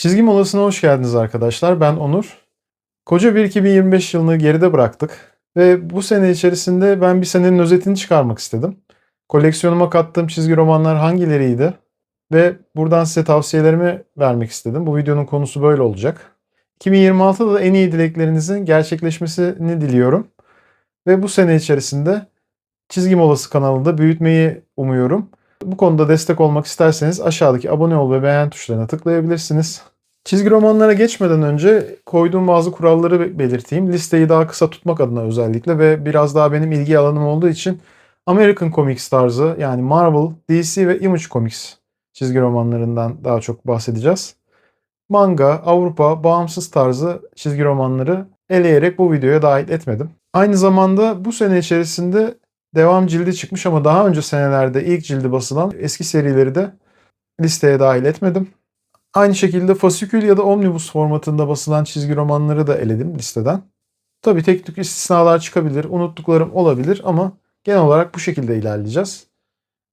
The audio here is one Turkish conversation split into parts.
Çizgi molasına hoş geldiniz arkadaşlar. Ben Onur. Koca bir 2025 yılını geride bıraktık. Ve bu sene içerisinde ben bir senenin özetini çıkarmak istedim. Koleksiyonuma kattığım çizgi romanlar hangileriydi? Ve buradan size tavsiyelerimi vermek istedim. Bu videonun konusu böyle olacak. 2026'da da en iyi dileklerinizin gerçekleşmesini diliyorum. Ve bu sene içerisinde Çizgi Molası kanalında büyütmeyi umuyorum. Bu konuda destek olmak isterseniz aşağıdaki abone ol ve beğen tuşlarına tıklayabilirsiniz. Çizgi romanlara geçmeden önce koyduğum bazı kuralları be- belirteyim. Listeyi daha kısa tutmak adına özellikle ve biraz daha benim ilgi alanım olduğu için American Comics tarzı yani Marvel, DC ve Image Comics çizgi romanlarından daha çok bahsedeceğiz. Manga, Avrupa, bağımsız tarzı çizgi romanları eleyerek bu videoya dahil etmedim. Aynı zamanda bu sene içerisinde devam cildi çıkmış ama daha önce senelerde ilk cildi basılan eski serileri de listeye dahil etmedim. Aynı şekilde fasikül ya da omnibus formatında basılan çizgi romanları da eledim listeden. Tabii tek tük istisnalar çıkabilir, unuttuklarım olabilir ama genel olarak bu şekilde ilerleyeceğiz.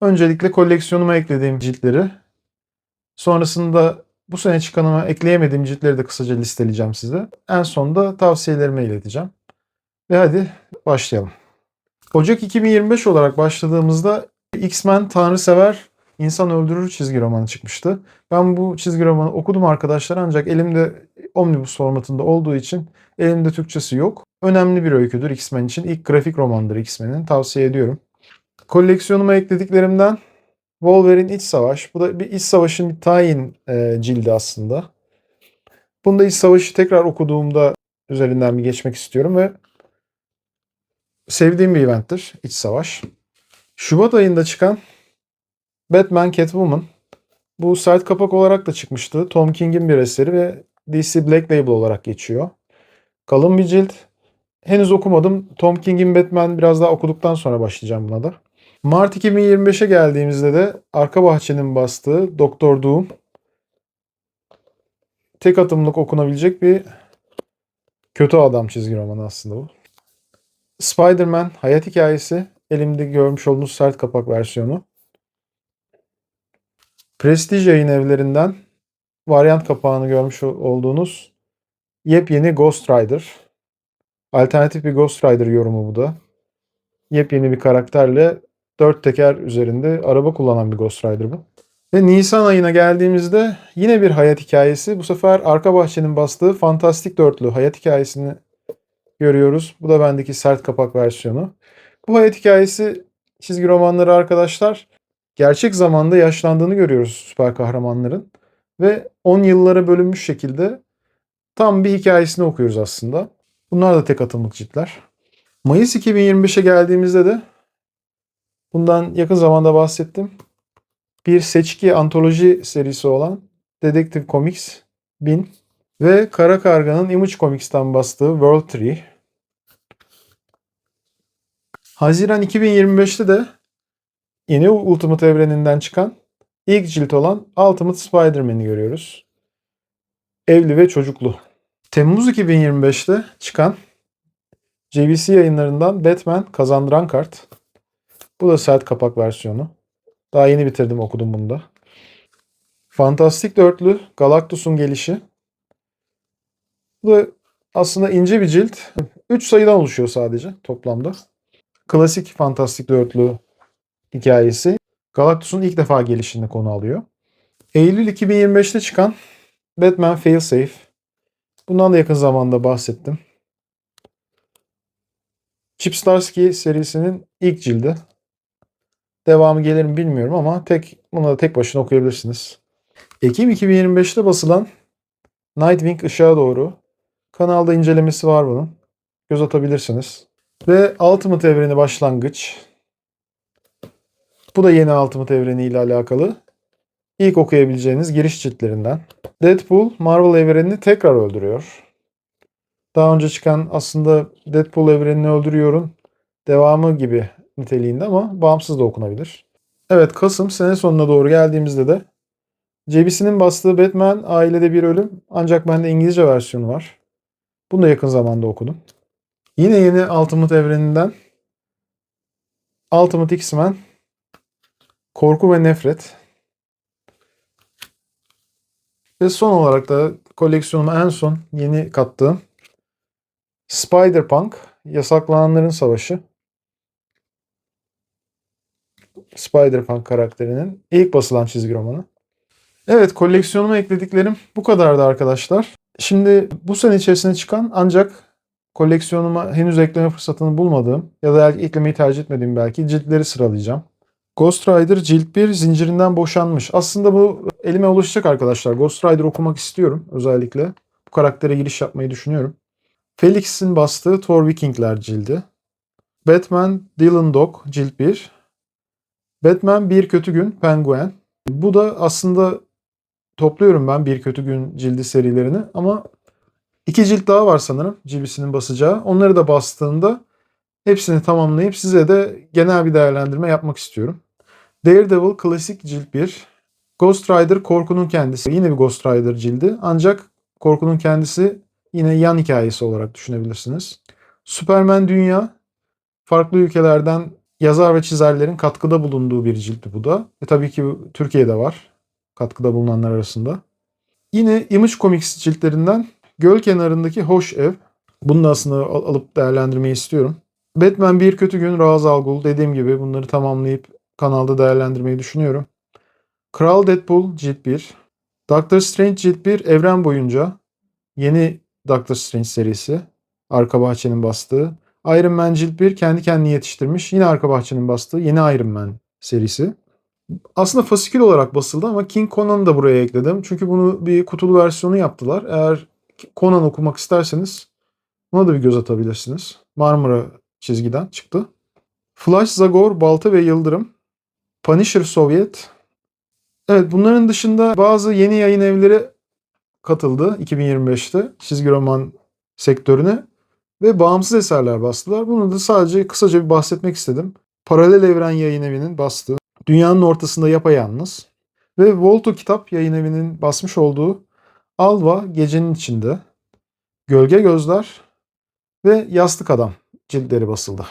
Öncelikle koleksiyonuma eklediğim ciltleri, sonrasında bu sene çıkanıma ekleyemediğim ciltleri de kısaca listeleyeceğim size. En sonunda tavsiyelerimi ileteceğim. Ve hadi başlayalım. Ocak 2025 olarak başladığımızda X-Men Tanrısever İnsan Öldürür çizgi romanı çıkmıştı. Ben bu çizgi romanı okudum arkadaşlar ancak elimde omnibus formatında olduğu için elimde Türkçesi yok. Önemli bir öyküdür X-Men için. İlk grafik romandır X-Men'in. Tavsiye ediyorum. Koleksiyonuma eklediklerimden Wolverine İç Savaş. Bu da bir İç Savaş'ın tayin e, cildi aslında. Bunda İç Savaş'ı tekrar okuduğumda üzerinden bir geçmek istiyorum ve sevdiğim bir eventtir İç Savaş. Şubat ayında çıkan Batman Catwoman. Bu sert kapak olarak da çıkmıştı. Tom King'in bir eseri ve DC Black Label olarak geçiyor. Kalın bir cilt. Henüz okumadım. Tom King'in Batman biraz daha okuduktan sonra başlayacağım buna da. Mart 2025'e geldiğimizde de Arka Bahçe'nin bastığı Doktor Doom. Tek atımlık okunabilecek bir kötü adam çizgi romanı aslında bu. Spider-Man Hayat Hikayesi. Elimde görmüş olduğunuz sert kapak versiyonu. Prestige yayın evlerinden varyant kapağını görmüş olduğunuz yepyeni Ghost Rider. Alternatif bir Ghost Rider yorumu bu da. Yepyeni bir karakterle dört teker üzerinde araba kullanan bir Ghost Rider bu. Ve Nisan ayına geldiğimizde yine bir hayat hikayesi. Bu sefer arka bahçenin bastığı fantastik dörtlü hayat hikayesini görüyoruz. Bu da bendeki sert kapak versiyonu. Bu hayat hikayesi çizgi romanları arkadaşlar gerçek zamanda yaşlandığını görüyoruz süper kahramanların. Ve 10 yıllara bölünmüş şekilde tam bir hikayesini okuyoruz aslında. Bunlar da tek atımlık ciltler. Mayıs 2025'e geldiğimizde de bundan yakın zamanda bahsettim. Bir seçki antoloji serisi olan Detective Comics 1000 ve Kara Karga'nın Image Comics'ten bastığı World Tree. Haziran 2025'te de yeni Ultimate evreninden çıkan ilk cilt olan Ultimate Spider-Man'i görüyoruz. Evli ve çocuklu. Temmuz 2025'te çıkan JVC yayınlarından Batman Kazandıran Kart. Bu da sert kapak versiyonu. Daha yeni bitirdim okudum bunu da. Fantastik Dörtlü Galactus'un gelişi. Bu da aslında ince bir cilt. 3 sayıdan oluşuyor sadece toplamda. Klasik Fantastik Dörtlü hikayesi Galactus'un ilk defa gelişini konu alıyor. Eylül 2025'te çıkan Batman Failsafe. Bundan da yakın zamanda bahsettim. Chip Starsky serisinin ilk cildi. Devamı gelir mi bilmiyorum ama tek bunu da tek başına okuyabilirsiniz. Ekim 2025'te basılan Nightwing Işığa Doğru. Kanalda incelemesi var bunun. Göz atabilirsiniz. Ve Ultimate Evreni Başlangıç. Bu da yeni Ultimate Evreni ile alakalı. İlk okuyabileceğiniz giriş ciltlerinden. Deadpool Marvel evrenini tekrar öldürüyor. Daha önce çıkan aslında Deadpool evrenini öldürüyorun devamı gibi niteliğinde ama bağımsız da okunabilir. Evet Kasım sene sonuna doğru geldiğimizde de JBC'nin bastığı Batman Ailede Bir Ölüm ancak bende İngilizce versiyonu var. Bunu da yakın zamanda okudum. Yine yeni Ultimate evreninden Ultimate X-Men Korku ve Nefret Ve son olarak da koleksiyonuma en son yeni kattığım Spider-Punk Yasaklananların Savaşı. Spider-Punk karakterinin ilk basılan çizgi romanı. Evet koleksiyonuma eklediklerim bu kadardı arkadaşlar. Şimdi bu sene içerisinde çıkan ancak koleksiyonuma henüz ekleme fırsatını bulmadığım ya da eklemeyi tercih etmediğim belki ciltleri sıralayacağım. Ghost Rider cilt 1 zincirinden boşanmış. Aslında bu elime ulaşacak arkadaşlar. Ghost Rider okumak istiyorum özellikle. Bu karaktere giriş yapmayı düşünüyorum. Felix'in bastığı Thor Vikingler cildi. Batman Dylan Dog cilt 1. Batman Bir Kötü Gün Penguin. Bu da aslında topluyorum ben Bir Kötü Gün cildi serilerini ama iki cilt daha var sanırım GBC'nin basacağı. Onları da bastığında hepsini tamamlayıp size de genel bir değerlendirme yapmak istiyorum. Daredevil Klasik Cilt 1. Ghost Rider Korkunun Kendisi. Yine bir Ghost Rider cildi. Ancak Korkunun Kendisi yine yan hikayesi olarak düşünebilirsiniz. Superman Dünya. Farklı ülkelerden yazar ve çizerlerin katkıda bulunduğu bir ciltti bu da. E tabii ki Türkiye'de var. Katkıda bulunanlar arasında. Yine Image Comics ciltlerinden Göl Kenarındaki Hoş Ev. Bunu da aslında al- alıp değerlendirmeyi istiyorum. Batman Bir Kötü Gün Ra's al Ghul. Dediğim gibi bunları tamamlayıp kanalda değerlendirmeyi düşünüyorum. Kral Deadpool Cilt 1. Doctor Strange Cilt 1 evren boyunca yeni Doctor Strange serisi. Arka bahçenin bastığı. Iron Man Cilt 1 kendi kendini yetiştirmiş. Yine arka bahçenin bastığı yeni Iron Man serisi. Aslında fasikül olarak basıldı ama King Conan'ı da buraya ekledim. Çünkü bunu bir kutulu versiyonu yaptılar. Eğer Conan okumak isterseniz buna da bir göz atabilirsiniz. Marmara çizgiden çıktı. Flash Zagor, Balta ve Yıldırım. Punisher Sovyet. Evet bunların dışında bazı yeni yayın evleri katıldı 2025'te çizgi roman sektörüne ve bağımsız eserler bastılar. Bunu da sadece kısaca bir bahsetmek istedim. Paralel Evren Yayın Evi'nin bastığı Dünyanın Ortasında Yapayalnız ve Volto Kitap Yayın Evi'nin basmış olduğu Alva Gecenin İçinde, Gölge Gözler ve Yastık Adam ciltleri basıldı.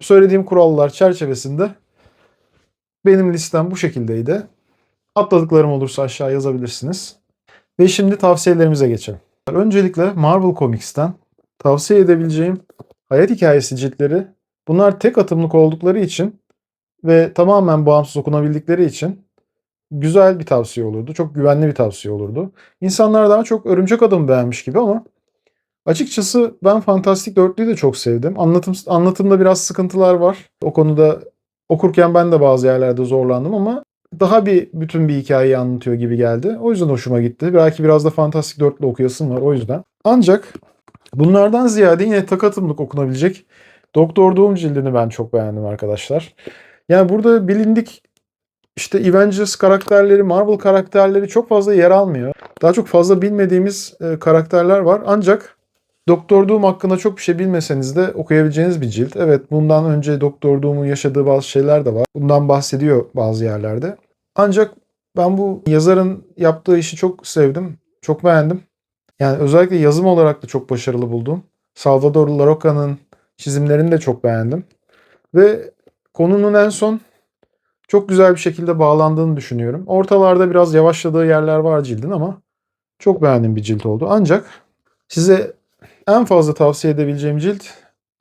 Söylediğim kurallar çerçevesinde benim listem bu şekildeydi. Atladıklarım olursa aşağı yazabilirsiniz. Ve şimdi tavsiyelerimize geçelim. Öncelikle Marvel Comics'ten tavsiye edebileceğim hayat hikayesi ciltleri. Bunlar tek atımlık oldukları için ve tamamen bağımsız okunabildikleri için güzel bir tavsiye olurdu. Çok güvenli bir tavsiye olurdu. İnsanlar daha çok Örümcek Adam'ı beğenmiş gibi ama açıkçası ben Fantastik Dörtlü'yü de çok sevdim. Anlatım, anlatımda biraz sıkıntılar var. O konuda okurken ben de bazı yerlerde zorlandım ama daha bir bütün bir hikayeyi anlatıyor gibi geldi. O yüzden hoşuma gitti. Belki biraz da Fantastik Dörtlü okuyasım var o yüzden. Ancak bunlardan ziyade yine tek atımlık okunabilecek Doktor Doom cildini ben çok beğendim arkadaşlar. Yani burada bilindik işte Avengers karakterleri, Marvel karakterleri çok fazla yer almıyor. Daha çok fazla bilmediğimiz e, karakterler var. Ancak Doktor Doom hakkında çok bir şey bilmeseniz de okuyabileceğiniz bir cilt. Evet bundan önce Doktor Doom'un yaşadığı bazı şeyler de var. Bundan bahsediyor bazı yerlerde. Ancak ben bu yazarın yaptığı işi çok sevdim. Çok beğendim. Yani özellikle yazım olarak da çok başarılı buldum. Salvador Larroca'nın çizimlerini de çok beğendim. Ve konunun en son çok güzel bir şekilde bağlandığını düşünüyorum. Ortalarda biraz yavaşladığı yerler var cildin ama çok beğendiğim bir cilt oldu. Ancak size en fazla tavsiye edebileceğim cilt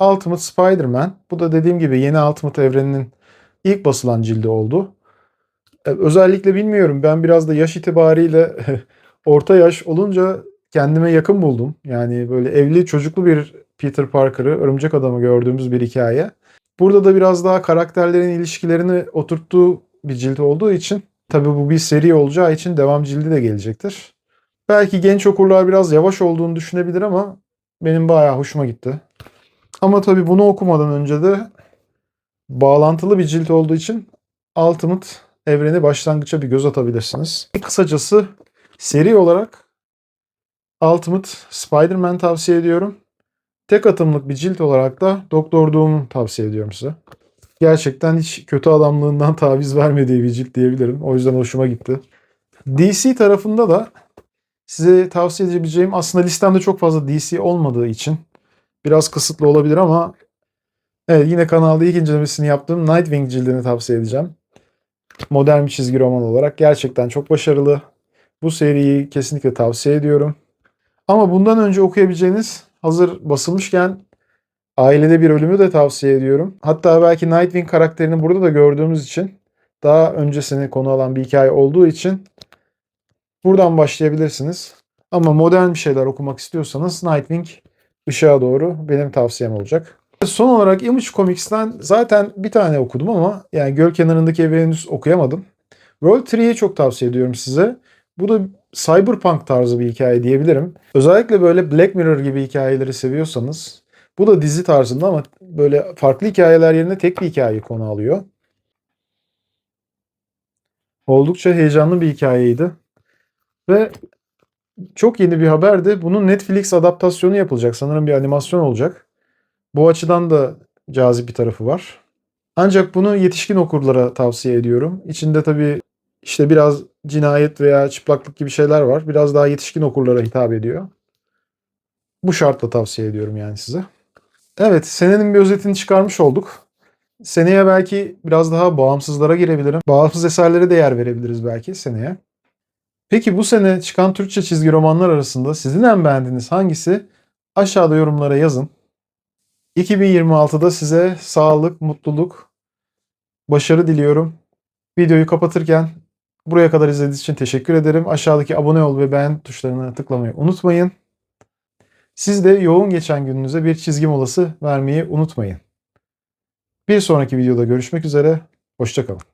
Ultimate Spider-Man. Bu da dediğim gibi yeni Ultimate evreninin ilk basılan cildi oldu. Ee, Özellikle bilmiyorum ben biraz da yaş itibariyle orta yaş olunca kendime yakın buldum. Yani böyle evli çocuklu bir Peter Parker'ı, örümcek adamı gördüğümüz bir hikaye. Burada da biraz daha karakterlerin ilişkilerini oturttuğu bir cilt olduğu için tabii bu bir seri olacağı için devam cildi de gelecektir. Belki genç okurlar biraz yavaş olduğunu düşünebilir ama benim bayağı hoşuma gitti. Ama tabii bunu okumadan önce de bağlantılı bir cilt olduğu için Ultimate evreni başlangıça bir göz atabilirsiniz. Kısacası seri olarak Ultimate Spider-Man tavsiye ediyorum. Tek atımlık bir cilt olarak da Doktor Doom'u tavsiye ediyorum size. Gerçekten hiç kötü adamlığından taviz vermediği bir cilt diyebilirim. O yüzden hoşuma gitti. DC tarafında da size tavsiye edebileceğim aslında listemde çok fazla DC olmadığı için biraz kısıtlı olabilir ama evet yine kanalda ilk incelemesini yaptığım Nightwing cildini tavsiye edeceğim. Modern bir çizgi roman olarak gerçekten çok başarılı Bu seriyi kesinlikle tavsiye ediyorum. Ama bundan önce okuyabileceğiniz hazır basılmışken Ailede Bir Ölümü de tavsiye ediyorum. Hatta belki Nightwing karakterini burada da gördüğümüz için daha öncesini konu alan bir hikaye olduğu için buradan başlayabilirsiniz. Ama modern bir şeyler okumak istiyorsanız Nightwing Işığa Doğru benim tavsiyem olacak. Son olarak Image Comics'ten zaten bir tane okudum ama yani göl kenarındaki evi henüz okuyamadım. World Tree'yi çok tavsiye ediyorum size. Bu da cyberpunk tarzı bir hikaye diyebilirim. Özellikle böyle Black Mirror gibi hikayeleri seviyorsanız bu da dizi tarzında ama böyle farklı hikayeler yerine tek bir hikayeyi konu alıyor. Oldukça heyecanlı bir hikayeydi. Ve çok yeni bir haber bunun Netflix adaptasyonu yapılacak. Sanırım bir animasyon olacak. Bu açıdan da cazip bir tarafı var. Ancak bunu yetişkin okurlara tavsiye ediyorum. İçinde tabii işte biraz cinayet veya çıplaklık gibi şeyler var. Biraz daha yetişkin okurlara hitap ediyor. Bu şartla tavsiye ediyorum yani size. Evet, senenin bir özetini çıkarmış olduk. Seneye belki biraz daha bağımsızlara girebilirim. Bağımsız eserlere de yer verebiliriz belki seneye. Peki bu sene çıkan Türkçe çizgi romanlar arasında sizin en beğendiğiniz hangisi? Aşağıda yorumlara yazın. 2026'da size sağlık, mutluluk, başarı diliyorum. Videoyu kapatırken buraya kadar izlediğiniz için teşekkür ederim. Aşağıdaki abone ol ve beğen tuşlarına tıklamayı unutmayın. Siz de yoğun geçen gününüze bir çizgi molası vermeyi unutmayın. Bir sonraki videoda görüşmek üzere. Hoşçakalın.